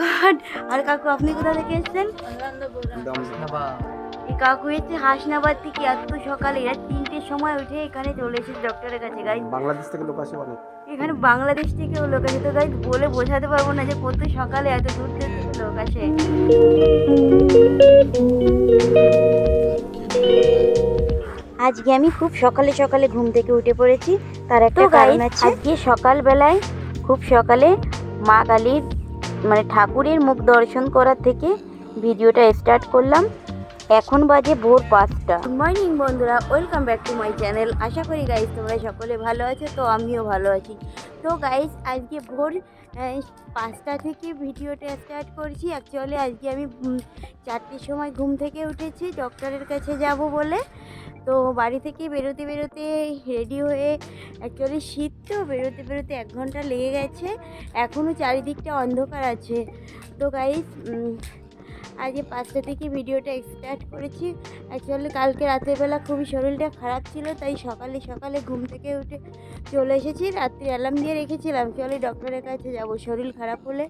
God. আর কাকু আপনি কোথা থেকে এসেছেন? এই কাকু এসছে হাসনাবাদ থেকে এত সকালে এরা তিনটের সময় উঠে এখানে চলে এসেছে ডক্টরের কাছে গাই বাংলাদেশ থেকে লোক আসে অনেক। এখানে বাংলাদেশ থেকে লোক আছে তো গাই বলে বোঝাতে পারব না যে কত সকালে এত দূর থেকে লোক আসে। আজকে আমি খুব সকালে সকালে ঘুম থেকে উঠে পড়েছি। তার একটা কারণ আছে। আজকে সকালবেলায় খুব সকালে মা কালীর মানে ঠাকুরের মুখ দর্শন করার থেকে ভিডিওটা স্টার্ট করলাম। এখন বাজে ভোর পাঁচটা। গুড মর্নিং বন্ধুরা। Welcome back to my channel আশা করি গাইস তোমরা সকলে ভালো আছো, তো আমিও ভালো আছি। তো গাইস আজকে ভোর পাঁচটা থেকে ভিডিওটা স্টার্ট করছি। অ্যাকচুয়ালি আজকে আমি চারটের সময় ঘুম থেকে উঠেছি। ডক্টরের কাছে যাব বলে। তো বাড়ি থেকে বেরোতে বেরোতে রেডি হয়ে অ্যাকচুয়ালি শীত তো, বেরোতে বেরোতে এক ঘণ্টা লেগে গেছে। এখনও চারিদিকটা অন্ধকার আছে। তো গাইস আজকে পাঁচটা থেকে ভিডিওটা স্টার্ট করেছি। অ্যাকচুয়ালি কালকে রাতের বেলা খুবই শরীরটা খারাপ ছিল, তাই সকালে সকালে ঘুম থেকে উঠে চলে এসেছি। রাত্রি অ্যালার্ম দিয়ে রেখেছিলাম চলে ডক্টরের কাছে যাব, শরীর খারাপ হলে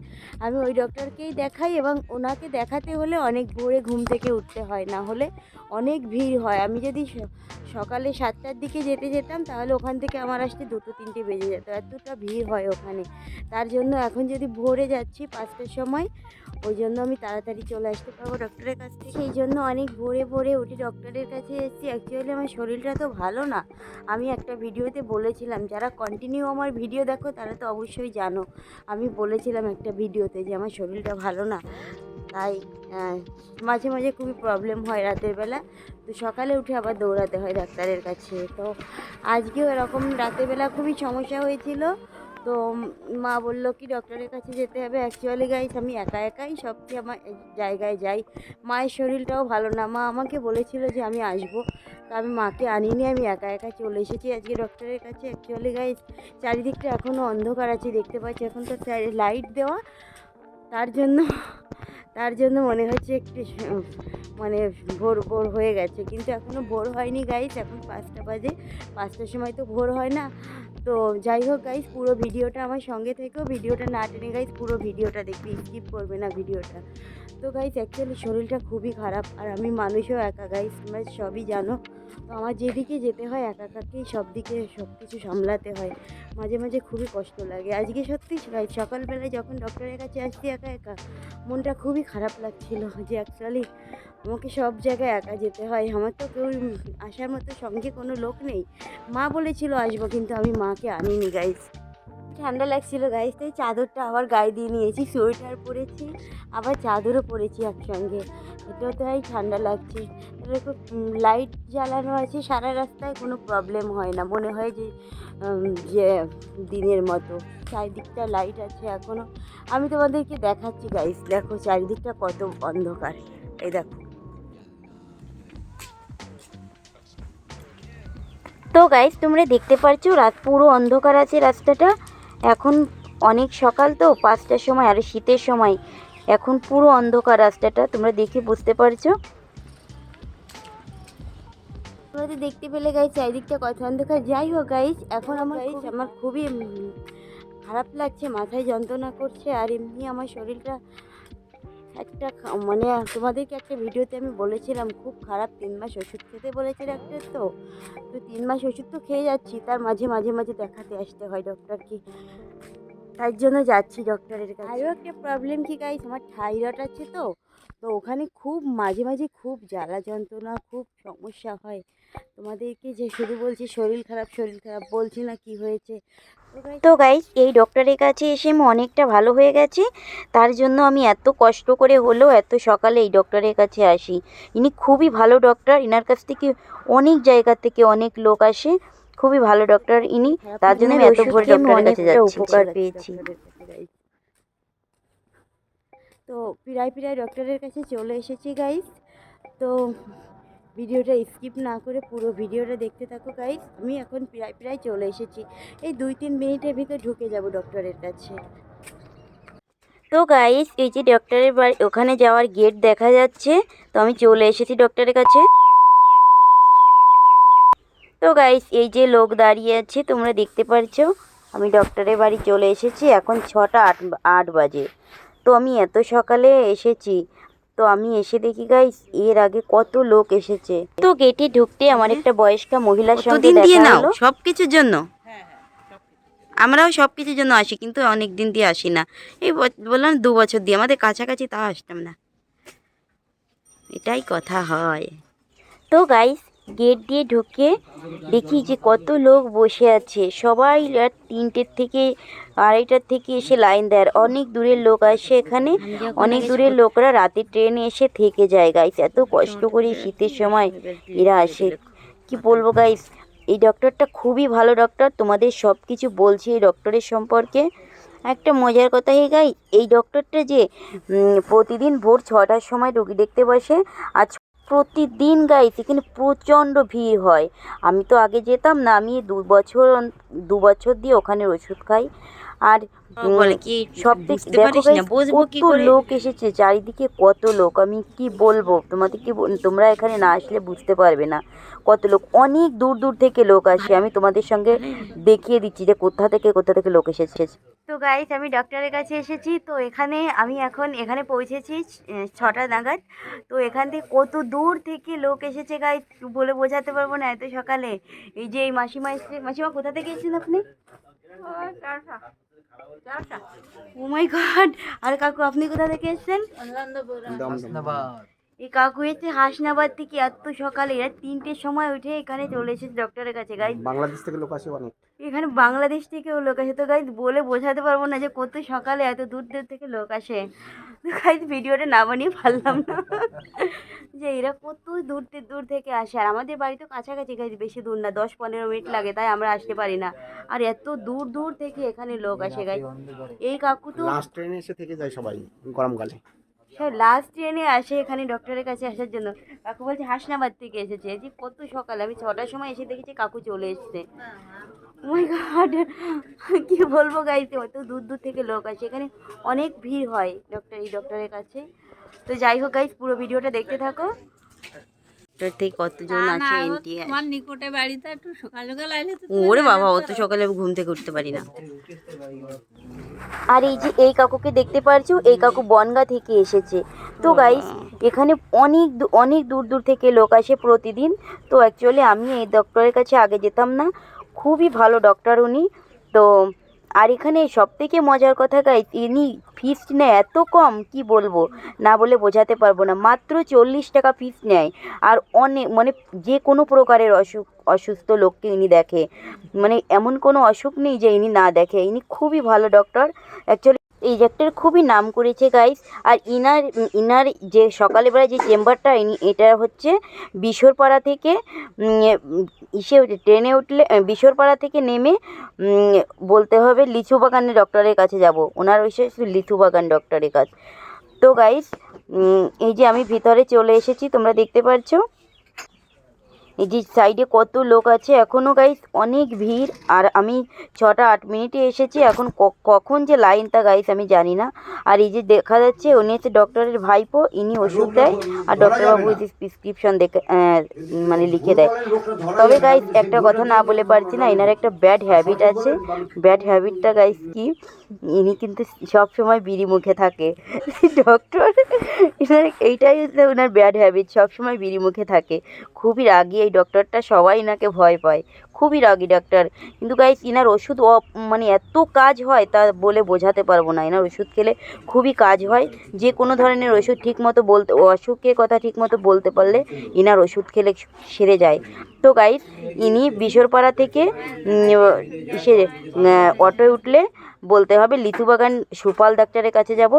আমি ওই ডক্টরকেই দেখাই এবং ওনাকে দেখাতে হলে অনেক ভোরে ঘুম থেকে উঠতে হয়, না হলে অনেক ভিড় হয়। আমি যদি সকালে সাতটার দিকে যেতে যেতাম, তাহলে ওখান থেকে আমার আসতে দুটো, তিনটে বেজে যেত। এতটা ভিড় হয় ওখানে। তার জন্য এখন যদি ভোরে যাচ্ছি পাঁচটার সময়, ওই জন্য আমি তাড়াতাড়ি চলে আসতে পারব ডক্টরের কাছ থেকে। সেই জন্য অনেক ভোরে ভোরে উঠে ডক্টরের কাছে এসেছি। অ্যাকচুয়ালি আমার শরীরটা তো ভালো না। আমি একটা ভিডিওতে বলেছিলাম, যারা কন্টিনিউ আমার ভিডিও দেখো, তারা তো অবশ্যই জানো। আমি বলেছিলাম একটা ভিডিওতে যে আমার শরীরটা ভালো না। তাই মাঝে মাঝে খুবই প্রবলেম হয় রাতের বেলা। তো সকালে উঠে আবার দৌড়াতে হয় ডাক্তারের কাছে। তো আজকেও এরকম রাতের বেলা খুবই সমস্যা হয়েছিল। তো মা বলল, কি ডক্টরের কাছে যেতে হবে? অ্যাকচুয়ালি গাইস আমি একা একাই সব কি আমার জায়গায় যাই। মায়ের শরীরটাও ভালো না। মা আমাকে বলেছিল যে আমি আসব। তো আমি মাকে আনিনি, আমি একা একা চলে এসেছি আজকে ডক্টরের কাছে। অ্যাকচুয়ালি গাইস চারিদিকটা এখনও অন্ধকার আছে, দেখতে পাচ্ছি। এখন তো লাইট দেওয়া। তার জন্য তার জন্য মনে হচ্ছে একটু মানে ভোর ভোর হয়ে গেছে। কিন্তু এখনও ভোর হয়নি গাইজ এখন পাঁচটা বাজে। পাঁচটার সময় তো ভোর হয় না। তো যাই হোক গাইস পুরো ভিডিওটা আমার সঙ্গে থেকেও, ভিডিওটা না টেনে গাইস পুরো ভিডিওটা দেখবি স্কিপ করবে না ভিডিওটা। তো গাইস অ্যাকচুয়ালি শরীরটা খুবই খারাপ আর আমি মানুষও একা গাইস তোমরা সবই জানো। তো আমার যেদিকে যেতে হয় একা একাকেই সব দিকে সব কিছু সামলাতে হয়। মাঝে মাঝে খুবই কষ্ট লাগে। আজকে সত্যি গাইজ সকালবেলায় যখন ডক্টরের কাছে আসছি একা একা, মনটা খুবই খারাপ লাগছিল যে অ্যাকচুয়ালি আমাকে সব জায়গায় একা যেতে হয়। আমার তো কেউ আসার মতো সঙ্গে কোনো লোক নেই। মা বলেছিল আসব, কিন্তু আমি মাকে আনিনি গাইস ঠান্ডা লাগছিল গাইস তাই চাদরটা আবার গায়ে দিয়ে নিয়েছি, সোয়েটার পরেছি, আবার চাদরও পরেছি একসঙ্গে। এটাতেই ঠান্ডা লাগছে। লাইট জ্বালানো আছে, সারা রাস্তায় কোনো প্রবলেম হয় না। মনে হয় যে যে, দিনের মতো। চারিদিকটা লাইট আছে এখনও আমি তোমাদেরকে দেখাচ্ছি গাইস দেখো চারিদিকটা কত অন্ধকার। এই দেখো। তো গাইজ তোমরা দেখতে পারছ রাত পুরো অন্ধকার আছে রাস্তাটা। এখন অনেক সকাল তো পাঁচটার সময় আর শীতের সময়। এখন পুরো অন্ধকার রাস্তাটা তোমরা দেখে বুঝতে পারছ। তোমরা তো দেখতে পেলে গাইস চারিদিকটা কত অন্ধকার। যাই হোক গাইজ এখন আমার আমার খুবই খারাপ লাগছে মাথায় যন্ত্রণা করছে আর এমনি আমার শরীরটা একটা মানে তোমাদেরকে একটা ভিডিওতে আমি বলেছিলাম, খুব খারাপ তিন মাস ওষুধ খেতে বলেছে ডাক্তার তো। তো তিন মাস ওষুধ তো খেয়ে যাচ্ছি, তার মাঝে মাঝে মাঝে দেখাতে আসতে হয় ডক্টরকে তার জন্য যাচ্ছি ডক্টরের কাছে। আরও একটা প্রবলেম কি গাইস আমার থাইরয়েড আছে তো তো ওখানে খুব, মাঝে মাঝে খুব জ্বালা যন্ত্রণা, খুব সমস্যা হয়। তোমাদেরকে যে শুধু বলছি শরীর খারাপ শরীর খারাপ, বলছি না কি হয়েছে। তো গাইস এই ডক্টরের কাছে এসে আমি অনেকটা ভালো হয়ে গেছি তার জন্য আমি এত কষ্ট করে হলেও এত সকালে এই ডক্টরের কাছে আসি ইনি খুবই ভালো ডক্টর ইনার কাছ থেকে অনেক জায়গা থেকে অনেক লোক আসে খুবই ভালো ডক্টর ইনি তার জন্য আমি এত ভোরে ডক্টরের কাছে যাচ্ছি উপকার পেয়েছি তো পিরাই পিরাই ডক্টরের কাছে চলে এসেছি গাইস তো ভিডিওটা স্কিপ না করে পুরো ভিডিওটা দেখতে থাকো গাইস আমি এখন প্রায় প্রায় চলে এসেছি। এই দুই তিন মিনিটের ভিতরে ঢুকে যাব ডক্টরের কাছে। তো গাইস এই যে ডক্টরের বাড়ি, ওখানে যাওয়ার গেট দেখা যাচ্ছে। তো, আমি চলে এসেছি ডক্টরের কাছে। তো গাইস এই যে লোক দাঁড়িয়ে আছে, তোমরা দেখতে পারছ। আমি ডক্টরের বাড়ি চলে এসেছি, এখন ছটা আট আট বাজে। তো, আমি এত সকালে এসেছি। তো আমি এসে দেখি গাইস এর আগে কত লোক এসেছে। তো গেটে ঢুকতে আমার একটা বয়স্কা মহিলার সঙ্গে দেখা নাও? সব কিছুর জন্য? আমরাও সব কিছুর জন্য। আসি কিন্তু অনেক দিন দিয়ে আসি না। এই বললাম দু বছর দিয়ে আমাদের কাছাকাছি তাও আসতাম না। এটাই কথা হয়। তো গাইস গেট দিয়ে ঢুকে দেখি যে কত লোক বসে আছে। সবাই তিনটের থেকে আড়াইটার থেকে এসে লাইন দেয়। অনেক দূরের লোক আসে এখানে। অনেক দূরের লোকরা রাতে ট্রেনে এসে থেকে যায়। গাইস এত কষ্ট করে শীতের সময় এরা আসে। কি বলব গাইস এই ডক্টরটা খুবই ভালো ডক্টর তোমাদের সব কিছু বলছি এই ডক্টরের সম্পর্কে। একটা মজার কথা হে গাই এই ডক্টরটা যে প্রতিদিন ভোর ছটার সময় রুগী দেখতে বসে। আর প্রতিদিন গাইস এখানে প্রচণ্ড ভিড় হয়। আমি তো আগে যেতাম না, আমি দু বছর দু বছর দিয়ে ওখানের ওষুধ খাই। আর বলে কি সব থেকে বুঝতে দেখো পারিস না guys, কি করে? লোক এসেছে চারিদিকে কত লোক আমি কি বলব? তোমাদের কি বল- তোমরা এখানে না আসলে বুঝতে পারবে না কত লোক অনেক দূর দূর থেকে লোক আসে। আমি তোমাদের সঙ্গে দেখিয়ে দিচ্ছি যে কোথা থেকে কোথা থেকে লোক এসেছে। তো গাইস আমি ডক্টরের কাছে এসেছি তো এখানে আমি এখন এখানে পৌঁছেছি ছটা নাগাদ। তো এখান থেকে কত দূর থেকে লোক এসেছে গাইস বলে বোঝাতে পারব না এত সকালে। এই যে এই মাসিমা এসছে মাসিমা কোথা থেকে এসেছেন আপনি? ও মাই গড আর কাকু আপনি কোথা থেকে এসেছেন? এই কাকু এসে হাসনাবাদ থেকে এত সকালে এরা তিনটের সময় উঠে এখানে চলে এসেছে ডক্টরের কাছে। গাইজ বাংলাদেশ থেকে লোক আসে অনেক। এখানে বাংলাদেশ থেকেও লোক আসে। তো গাইজ বলে বোঝাতে পারব না যে কত সকালে এত দূর দূর থেকে লোক আসে। তো গাইজ ভিডিওটা না বানিয়ে পারলাম না। যে এরা কত দূর দূর থেকে আসে। আর আমাদের বাড়ি তো কাছাকাছি গাইজ বেশি দূর না দশ পনেরো মিনিট লাগে তাই আমরা আসতে পারি না। আর এত দূর দূর থেকে এখানে লোক আসে গাইজ এই কাকু তো লাস্ট ট্রেনে এসে থেকে যায় সবাই গরমকালে। সব লাস্ট ট্রেনে আসে এখানে ডক্টরের কাছে আসার জন্য। কাকু বলছে হাসনাবাদ থেকে এসেছে। যে কত সকাল, আমি ছটার সময় এসে দেখেছি কাকু চলে এসছে। মাই গড কি বলব গাইতে অত দূর দূর থেকে লোক আসে। এখানে অনেক ভিড় হয় ডক্টর এই ডক্টরের কাছে। তো যাই হোক গাইস পুরো ভিডিওটা দেখতে থাকো। থেকে কতজন আছে এনটি তোমার নিকটে বাড়িতে একটু সকাল সকাল আইলে ওরে বাবা অত সকালে আমি ঘুম থেকে উঠতে পারি না। আর এই যে এই কাকুকে দেখতে পারছ এই কাকু বনগা থেকে এসেছে। তো গাইস এখানে অনেক অনেক দূর দূর থেকে লোক আসে প্রতিদিন। তো অ্যাকচুয়ালি আমি এই ডক্টরের কাছে আগে যেতাম না। খুবই ভালো ডক্টর উনি। তো আর এখানে সব থেকে মজার কথা গাই তিনি ফিস নেয় এত কম, কি বলব? না বলে বোঝাতে পারব না। মাত্র চল্লিশ টাকা ফিস নেয়। আর অনেক মানে যে কোনো প্রকারের অসুখ, অসুস্থ লোককে ইনি দেখে। মানে এমন কোনো অসুখ নেই যে ইনি না দেখে। ইনি খুবই ভালো ডক্টর অ্যাকচুয়ালি এই ডাক্তার খুবই নাম করেছে গাইস আর ইনার ইনার যে সকালবেলা যে চেম্বারটা এটা হচ্ছে বিশোরপাড়া থেকে ইসে ট্রেনে উঠলে বিশোরপাড়া থেকে নেমে বলতে হবে লিচু বাগানের ডক্টরের কাছে যাব। ওনার হচ্ছে লিচু বাগান ডক্টরের কাছে। তো গাইস এই যে আমি ভিতরে চলে এসেছি, তোমরা দেখতে পাচ্ছো এই যে সাইডে কত লোক আছে? এখনও গাইস অনেক ভিড়। আর আমি ছটা আট মিনিটে এসেছি। এখন ক- কখন যে লাইনটা গাইস আমি জানি না। আর এই যে দেখা যাচ্ছে উনি হচ্ছে ডক্টরের ভাইপো। ইনি ওষুধ দেয়। আর ডক্টরবাবু এই যে প্রেসক্রিপশন দেখে মানে লিখে দেয়। তবে গাইস একটা কথা না বলে পারছি না। এনার একটা ব্যাড হ্যাবিট আছে। ব্যাড হ্যাবিটটা গাইস কি? ইনি কিন্তু সব সময় বিড়ি মুখে থাকে। ডক্টর এনার এইটাই হচ্ছে ওনার ব্যাড হ্যাবিট সব সময় বিড়ি মুখে থাকে। খুবই রাগী এই ডক্টরটা সবাই এনাকে ভয় পায়। খুবই রাগী ডাক্তার কিন্তু গাইস ইনার ওষুধ মানে এত কাজ হয় তা বলে বোঝাতে পারব না। এনার ওষুধ খেলে খুবই কাজ হয়। যে কোনো ধরনের ওষুধ ঠিক মতো বলতে, অসুখের কথা ঠিক মতো বলতে পারলে ইনার ওষুধ খেলে সেরে যায়। তো গাইস ইনি বিশরপাড়া থেকে সে অটোয় উঠলে বলতে হবে লিচু বাগান সুপাল ডাক্তারের কাছে যাব।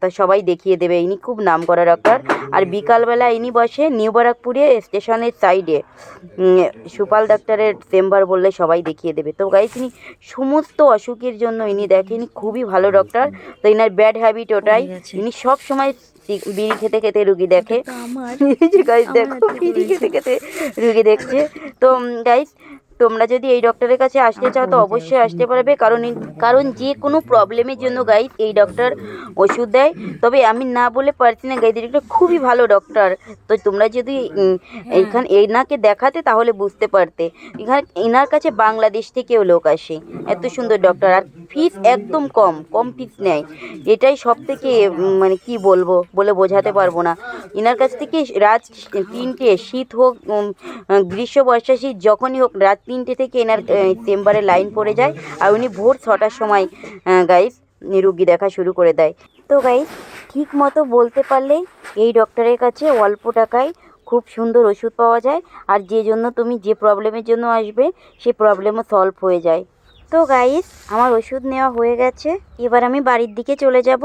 তা সবাই দেখিয়ে দেবে। ইনি খুব নাম করা ডক্টর আর বিকালবেলা ইনি বসে নিউ বারাকপুরে স্টেশনের সাইডে সুপাল ডাক্তারের চেম্বার বললে সবাই দেখিয়ে দেবে। তো গাইস ইনি সমস্ত অসুখের জন্য ইনি দেখেন খুবই ভালো ডক্টর তো ইনার ব্যাড হ্যাবিট ওটাই। ইনি সব সময় বিড়ি খেতে খেতে রুগী দেখে। গাইজ দেখো বিড়ি খেতে খেতে রুগী দেখছে। তো গাইস তোমরা যদি এই ডক্টরের কাছে আসতে চাও তো অবশ্যই আসতে পারবে। কারণ কারণ যে কোনো প্রবলেমের জন্য গাইজ এই ডক্টর ওষুধ দেয়। তবে আমি না বলে পারছি না গাইজ এটা খুবই ভালো ডক্টর তো তোমরা যদি উম, এইখান এনাকে দেখাতে তাহলে বুঝতে পারতে। এখানে এনার কাছে বাংলাদেশ থেকেও লোক আসে। এত সুন্দর ডক্টর আর ফিস একদম কম কম ফিস নেয়। এটাই সব থেকে মানে কি বলব বলে বোঝাতে পারব না। এনার কাছ থেকে রাত তিনটে শীত হোক গ্রীষ্ম বর্ষা শীত যখনই হোক রাত তিনটে থেকে এনার চেম্বারে লাইন পড়ে যায় আর উনি ভোর ছটার সময় গাইস রুগী দেখা শুরু করে দেয়। তো গাইস ঠিক মতো বলতে পারলে এই ডক্টরের কাছে অল্প টাকায় খুব সুন্দর ওষুধ পাওয়া যায় আর যে জন্য তুমি যে প্রবলেমের জন্য আসবে, সে প্রবলেমও সলভ হয়ে যায়। তো গাইস আমার ওষুধ নেওয়া হয়ে গেছে। এবার আমি বাড়ির দিকে চলে যাব।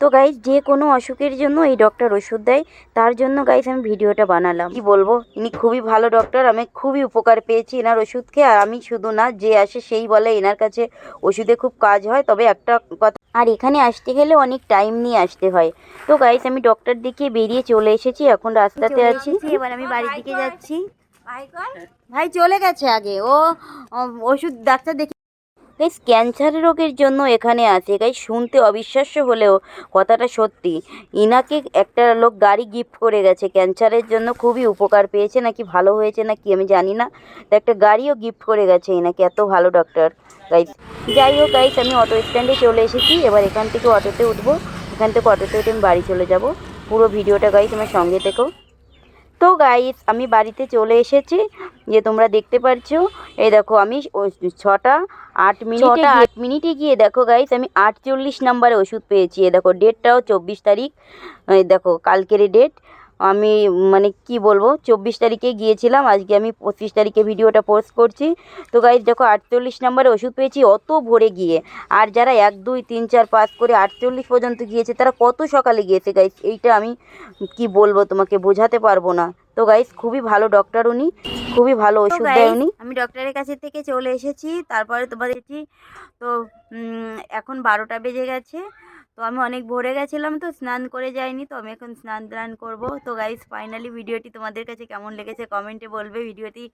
তো গাইস যে কোনো অসুখের জন্য এই ডক্টর ওষুধ দেয় তার জন্য গাইস আমি ভিডিওটা বানালাম। কি বলব? ইনি খুবই ভালো ডক্টর আমি খুবই উপকার পেয়েছি এনার ওষুধ খেয়ে আর আমি শুধু না যে আসে সেই বলে এনার কাছে ওষুধে খুব কাজ হয়। তবে একটা কথা আর এখানে আসতে গেলে অনেক টাইম নিয়ে আসতে হয়। তো গাইস আমি ডক্টর দিকে বেরিয়ে চলে এসেছি। এখন রাস্তাতে আছি। এবার আমি বাড়ির দিকে যাচ্ছি। ভাই কর। ভাই চলে গেছে আগে। ও ওষুধ ডাক্তার দেখে গাইস ক্যান্সার রোগের জন্য এখানে আছে। গাইস, শুনতে অবিশ্বাস্য হলেও কথাটা সত্যি। ইনাকে একটা লোক গাড়ি গিফট করে গেছে। ক্যান্সারের জন্য খুবই উপকার পেয়েছে। নাকি ভালো হয়েছে নাকি আমি জানি না। তো একটা গাড়িও গিফট করে গেছে ইনাকে। এত ভালো ডক্টর গাইস, যাই হোক গাইস, আমি অটো স্ট্যান্ডে চলে এসেছি। এবার এখান থেকে অটোতে উঠবো। এখান থেকে অটোতে উঠে আমি বাড়ি চলে যাব। পুরো ভিডিওটা গাইস আমার সঙ্গে থেকেও তো গাইস আমি বাড়িতে চলে এসেছি। যে তোমরা দেখতে পারছ এই দেখো আমি ছটা আট মিনিট আট মিনিটে গিয়ে দেখো গাইস আমি আটচল্লিশ নাম্বারে ওষুধ পেয়েছি। এ দেখো ডেটটাও চব্বিশ তারিখ। এই দেখো কালকের ডেট আমি মানে কি বলব চব্বিশ তারিখে গিয়েছিলাম আজকে আমি পঁচিশ তারিখে ভিডিওটা পোস্ট করছি। তো গাইস দেখো আটচল্লিশ নাম্বারে ওষুধ পেয়েছি অত ভোরে গিয়ে। আর যারা এক দুই তিন চার পাস করে আটচল্লিশ পর্যন্ত গিয়েছে তারা কত সকালে গিয়েছে গাইস এইটা আমি কি বলব তোমাকে বোঝাতে পারব না। তো গাইস খুবই ভালো ডক্টর উনি খুবই ভালো ওষুধ দেয় উনি আমি ডক্টরের কাছে থেকে চলে এসেছি তারপরে তোমাদের তো এখন বারোটা বেজে গেছে। তো আমি অনেক ভোরে গেছিলাম তো স্নান করে যাইনি, তো আমি এখন স্নান টান করব। তো গাইজ ফাইনালি ভিডিওটি তোমাদের কাছে কেমন লেগেছে কমেন্টে বলবে। ভিডিওটি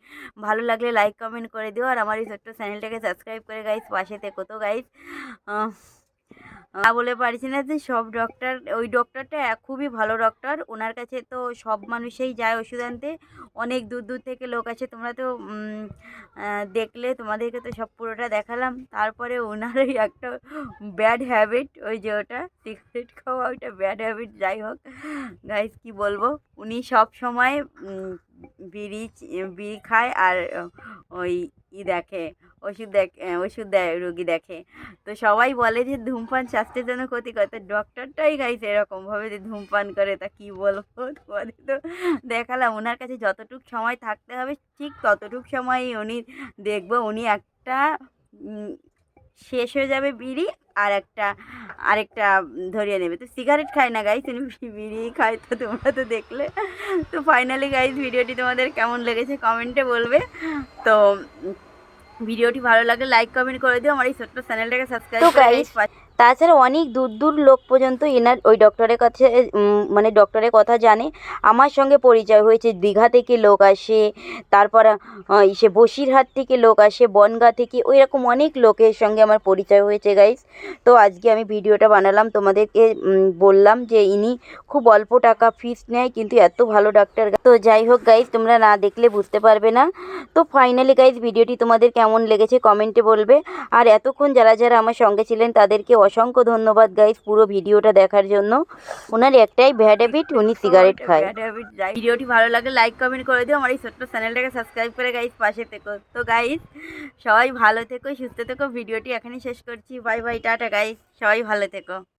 ভালো লাগলে লাইক কমেন্ট করে দিও। আর আমার এই ছোট্ট চ্যানেলটাকে সাবস্ক্রাইব করে গাইজ পাশে থেকো তো গাইস না বলে পারছি না যে সব ডক্টর ওই ডক্টরটা খুবই ভালো ডক্টর ওনার কাছে তো সব মানুষেই যায় ওষুধ আনতে। অনেক দূর দূর থেকে লোক আছে তোমরা তো দেখলে, তোমাদেরকে তো সব পুরোটা দেখালাম। তারপরে ওনার ওই একটা ব্যাড হ্যাবিট ওই যে ওটা সিগারেট খাওয়া, ওইটা ব্যাড হ্যাবিট যাই হোক। গাইস কি বলব? উনি সব সময় বিড়ি বিড়ি খায় আর, ওই ই দেখে, ওষুধ দেখে ওষুধ দেয়, রুগী দেখে। তো সবাই বলে যে ধূমপান স্বাস্থ্যের জন্য ক্ষতিকর। তো ডক্টরটাই গাইছে এরকমভাবে যে ধূমপান করে, তা কী বলব? তোমাদের তো দেখালাম। ওনার কাছে যতটুক সময় থাকতে হবে, ঠিক ততটুক সময়ই উনি দেখব। উনি একটা শেষ হয়ে যাবে বিড়ি আর একটা আরেকটা ধরিয়ে নেবে। তো সিগারেট খায় না গাইজ উনি বিড়ি খায় তো তোমরা তো দেখলে। তো ফাইনালি গাইজ ভিডিওটি তোমাদের কেমন লেগেছে কমেন্টে বলবে। তো ভিডিওটি ভালো লাগলে লাইক কমেন্ট করে দিও। আমার এই ছোট্ট চ্যানেলটাকে সাবস্ক্রাইব করে তাছাড়া অনেক দূর দূর লোক পর্যন্ত এনার ওই ডক্টরের কাছে মানে ডক্টরের কথা জানে। আমার সঙ্গে পরিচয় হয়েছে, দীঘা থেকে লোক আসে, তারপর ইসে বসিরহাট থেকে লোক আসে, বনগাঁ থেকে, ওই রকম অনেক লোকের সঙ্গে আমার পরিচয় হয়েছে গাইস তো আজকে আমি ভিডিওটা বানালাম, তোমাদেরকে বললাম যে ইনি খুব অল্প টাকা ফিস নেয়, কিন্তু এত ভালো ডাক্তার তো যাই হোক গাইস তোমরা না দেখলে বুঝতে পারবে না। তো ফাইনালি গাইস ভিডিওটি তোমাদের কেমন লেগেছে কমেন্টে বলবে। আর এতক্ষণ যারা যারা আমার সঙ্গে ছিলেন, তাদেরকে অসংখ্য ধন্যবাদ গাইস পুরো ভিডিওটা দেখার জন্য। ওনার একটাই ব্যাড হ্যাবিট উনি সিগারেট খায়। ভিডিওটি ভালো লাগে লাইক কমেন্ট করে দিও। আমার এই ছোট্ট চ্যানেলটাকে সাবস্ক্রাইব করে গাইস পাশে থেকো। তো গাইস সবাই ভালো থেকো সুস্থ থেকো। ভিডিওটি এখানেই শেষ করছি। বাই বাই টাটা গাইস সবাই ভালো থেকো।